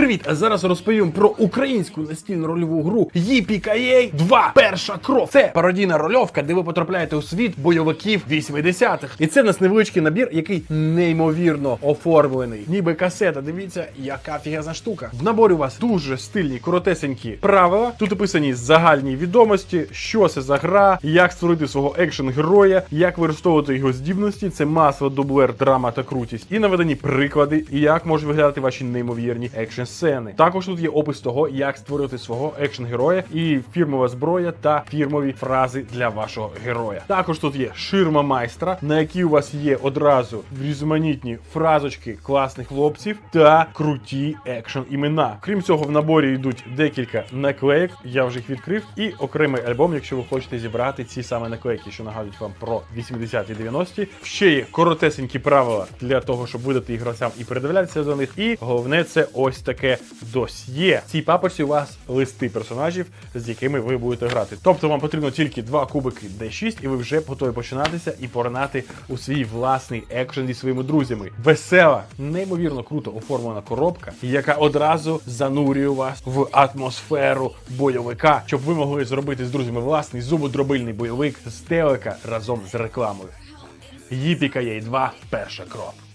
Привіт! А зараз розповім про українську настільну рольову гру Yippee 2 Перша кров. Це пародійна рольовка, де ви потрапляєте у світ бойовиків 80-х. І це в нас невеличкий набір, який неймовірно оформлений. Ніби касета. Дивіться, яка фігезна штука. В наборі у вас дуже стильні, коротесенькі правила. Тут описані загальні відомості, що це за гра, як створити свого екшн-героя, як використовувати його здібності. Це масло, дублер, драма та крутість. І наведені приклади, як можуть виглядати ваші неймовірні екшн сцени. Також тут є опис того, як створити свого екшн-героя і фірмова зброя та фірмові фрази для вашого героя. Також тут є ширма майстра, на якій у вас є одразу різноманітні фразочки класних хлопців та круті екшн імена. Крім цього, в наборі йдуть декілька наклеїк. Я вже їх відкрив, і окремий альбом, якщо ви хочете зібрати ці саме наклейки, що нагадують вам про 80-ті 90-ті. Ще є коротесенькі правила для того, щоб видати їх гравцям і передивлятися до них. І головне, це ось таке досьє. В цій папочці у вас листи персонажів, з якими ви будете грати. Тобто вам потрібно тільки два кубики D6, і ви вже готові починатися і поринати у свій власний екшен зі своїми друзями. Весела, неймовірно круто оформлена коробка, яка одразу занурює вас в атмосферу бойовика, щоб ви могли зробити з друзями власний зубодробильний бойовик з телека разом з рекламою. Yippee 2 перша кров.